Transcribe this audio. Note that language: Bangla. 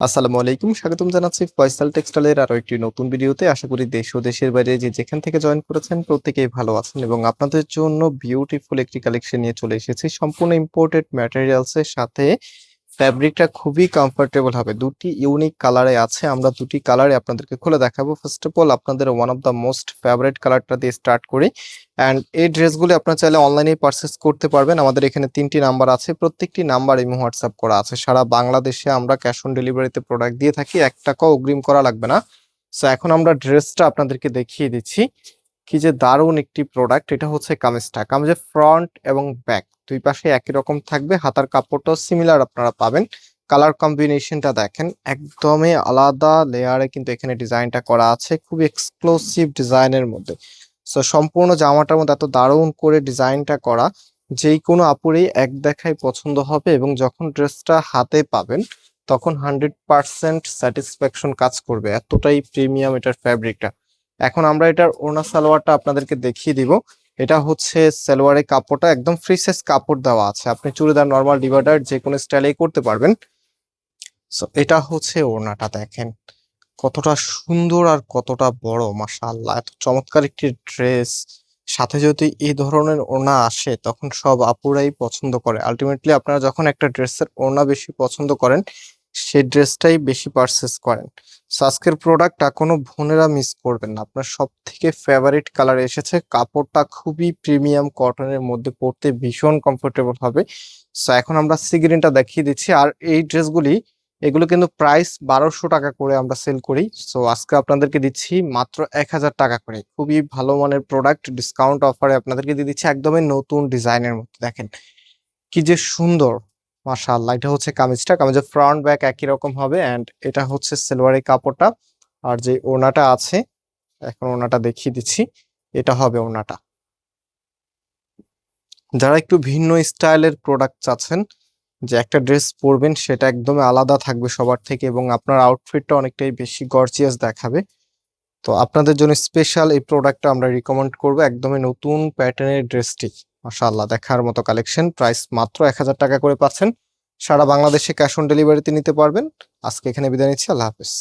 আসসালামু আলাইকুম, স্বাগতম জানাচ্ছি ফয়সাল টেক্সটাইলের আরও একটি নতুন ভিডিওতে। আশা করি দেশ ও দেশের বাইরে যে যেখান থেকে জয়েন করেছেন প্রত্যেকেই ভালো আছেন এবং আপনাদের জন্য বিউটিফুল একটি কালেকশন নিয়ে চলে এসেছি। সম্পূর্ণ ইম্পোর্টেড ম্যাটেরিয়ালস এর সাথে ফ্যাব্রিকটা খুবই কমফোর্টেবল হবে। দুটি ইউনিক কালারে আছে। আমরা দুটি কালারে আপনাদেরকে খুলে দেখাবো। ফার্স্ট অফ অল আপনাদের one of the most favourite কালারটা দিয়ে স্টার্ট করি। অ্যান্ড এই ড্রেসগুলি আপনারা চাইলে অনলাইনে পারচেস করতে পারবেন। আমাদের এখানে তিনটি নাম্বার আছে। প্রত্যেকটি নাম্বার ইমো হোয়াটসঅ্যাপ করা আছে। সারা বাংলাদেশে আমরা ক্যাশ অন ডেলিভারিতে প্রোডাক্ট দিয়ে থাকি। এক টাকাও অগ্রিম করা লাগবে না। সো এখন আমরা ড্রেসটা আপনাদেরকে দেখিয়ে দিচ্ছি। কি যে দারুণ একটি প্রোডাক্ট এটা হচ্ছে কামিজটা। কামিজের ফ্রন্ট এবং ব্যাক দুই পাশে একই রকম থাকবে। হাতার কাপড়টাও সিমিলার আপনারা পাবেন। কালার কম্বিনেশনটা দেখেন, একদমই আলাদা লেয়ারে কিন্তু এখানে ডিজাইনটা করা আছে খুব এক্সক্লুসিভ ডিজাইনের মধ্যে। সো সম্পূর্ণ জামাটার মধ্যে এত দারুণ করে ডিজাইনটা করা যেই কোনো আপুরেই এক দেখায় পছন্দ হবে এবং যখন ড্রেসটা হাতে পাবেন, তখন হান্ড্রেড পার্সেন্ট স্যাটিসফ্যাকশন কাজ করবে। এতটাই প্রিমিয়াম এটার ফ্যাব্রিকটা এখন আমরা এটার ওনা সালোয়ারটা আপনাদেরকে দেখিয়ে দিব। এটা হচ্ছে সালোয়ারের কাপড়টা, একদম ফ্রি সাইজ কাপড় দেওয়া আছে। আপনি চুড়িদার নর্মাল ডিভাইডার যে কোনো স্টাইলেই করতে পারবেন। সো এটা হচ্ছে ওড়নাটা দেখেন। কতটা সুন্দর আর কতটা বড়, মাশাআল্লাহ। এত চমৎকার একটি ড্রেস সাথে যদি এই ধরনের ওড়না আসে, তখন সব আপুরাই পছন্দ করে। আলটিমেটলি আপনারা যখন একটা ড্রেসের ওড়না বেশি পছন্দ করেন, সেই ড্রেসটাই বেশি পারচেস করেন। সো আজকের প্রোডাক্টটা কোনো বোনেরা মিস করবেন না। আপনার সব থেকে ফেভারিট কালার এসেছে। কাপড়টা খুবই প্রিমিয়াম কটনের মধ্যে পরতে ভীষণ কমফোর্টেবল হবে। সো এখন আমরা সিগ্রিনটা দেখিয়ে দিচ্ছি। আর এই ড্রেসগুলি, এগুলো কিন্তু প্রাইস বারোশো টাকা করে আমরা সেল করি। সো আজকে আপনাদেরকে দিচ্ছি মাত্র এক হাজার টাকা করে। খুবই ভালো মানের প্রোডাক্ট ডিসকাউন্ট অফারে আপনাদেরকে দিয়ে দিচ্ছি। একদমই নতুন ডিজাইনের মধ্যে। দেখেন, কি যে সুন্দর। মাশাআল্লাহ, এটা হচ্ছে কামিজটা। কামিজের ফ্রন্ট ব্যাক একই রকম হবে অ্যান্ড এটা হচ্ছে সেলোয়ারের কাপড়টা। আর যে ওনাটা আছে, এখন ওনাটা দেখিয়ে দিচ্ছি, এটা হবে ওনাটা যারা একটু ভিন্ন স্টাইলের প্রোডাক্ট চাচ্ছেন, যে একটা ড্রেস পরবেন, সেটা একদমই আলাদা থাকবে সবার থেকে এবং আপনার আউটফিটটা অনেকটাই বেশি গর্জিয়াস দেখাবে। তো আপনাদের জন্য স্পেশাল এই প্রোডাক্টটা আমরা রিকমেন্ড করব, একদমই নতুন প্যাটার্নের ড্রেসটি মাশাআল্লাহ, দেখার মতো কালেকশন প্রাইস মাত্র এক হাজার টাকা করে পাচ্ছেন। সারা বাংলাদেশে ক্যাশ অন ডেলিভারিতে নিতে পারবেন। আজকে এখানে বিদায় নিচ্ছি, আল্লাহ হাফেজ।